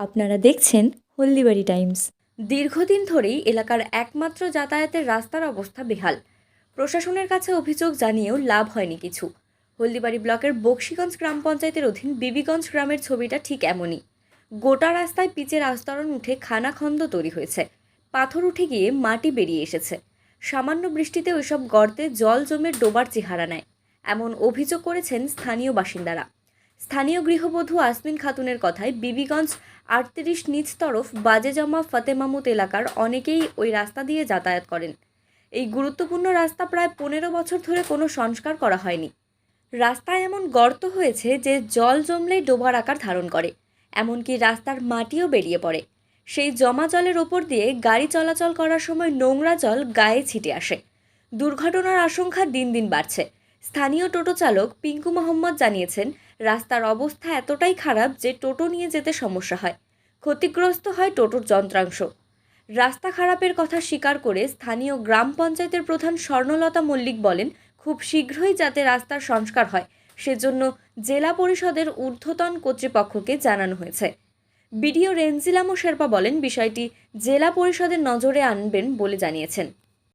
আপনারা দেখছেন হলদিবাড়ি টাইমস। দীর্ঘদিন ধরেই এলাকার একমাত্র যাতায়াতের রাস্তার অবস্থা বেহাল। প্রশাসনের কাছে অভিযোগ জানিয়েও লাভ হয়নি কিছু। হলদিবাড়ি ব্লকের বক্সিগঞ্জ গ্রাম পঞ্চায়েতের অধীন বিবিগঞ্জ গ্রামের ছবিটা ঠিক এমনই। গোটা রাস্তায় পিচের আস্তরণ উঠে খানাখন্দ তৈরি হয়েছে। পাথর উঠে গিয়ে মাটি বেরিয়ে এসেছে। সামান্য বৃষ্টিতে ওইসব গর্তে জল জমে ডোবার চেহারা নেয়। এমন অভিযোগ করেছেন স্থানীয় বাসিন্দারা। স্থানীয় গৃহবধূ আসমিন খাতুনের কথায় বিবিগঞ্জ আটত্রিশ নিচ তরফ বাজেজামা ফতেমামুত এলাকার অনেকেই ওই রাস্তা দিয়ে যাতায়াত করেন। এই গুরুত্বপূর্ণ রাস্তা প্রায় পনেরো বছর ধরে কোনো সংস্কার করা হয়নি। রাস্তায় এমন গর্ত হয়েছে যে জল জমলেই ডোবার আকার ধারণ করে, এমনকি রাস্তার মাটিও বেরিয়ে পড়ে। সেই জমা জলের ওপর দিয়ে গাড়ি চলাচল করার সময় নোংরা জল গায়ে ছিটে আসে। দুর্ঘটনার আশঙ্কা দিন দিন বাড়ছে। স্থানীয় টোটো চালক পিঙ্কু মোহাম্মদ জানিয়েছেন রাস্তার অবস্থা এতটাই খারাপ যে টোটো নিয়ে যেতে সমস্যা হয়। ক্ষতিগ্রস্ত হয় টোটোর যন্ত্রাংশ। রাস্তা খারাপের কথা স্বীকার করে স্থানীয় গ্রাম পঞ্চায়েতের প্রধান স্বর্ণলতা মল্লিক বলেন, খুব শীঘ্রই যাতে রাস্তার সংস্কার হয়, সেজন্য জেলা পরিষদের ঊর্ধ্বতন কর্তৃপক্ষকে জানানো হয়েছে। বিডিও রেঞ্জিলামো শেরপা বলেন, বিষয়টি জেলা পরিষদের নজরে আনবেন বলে জানিয়েছেন।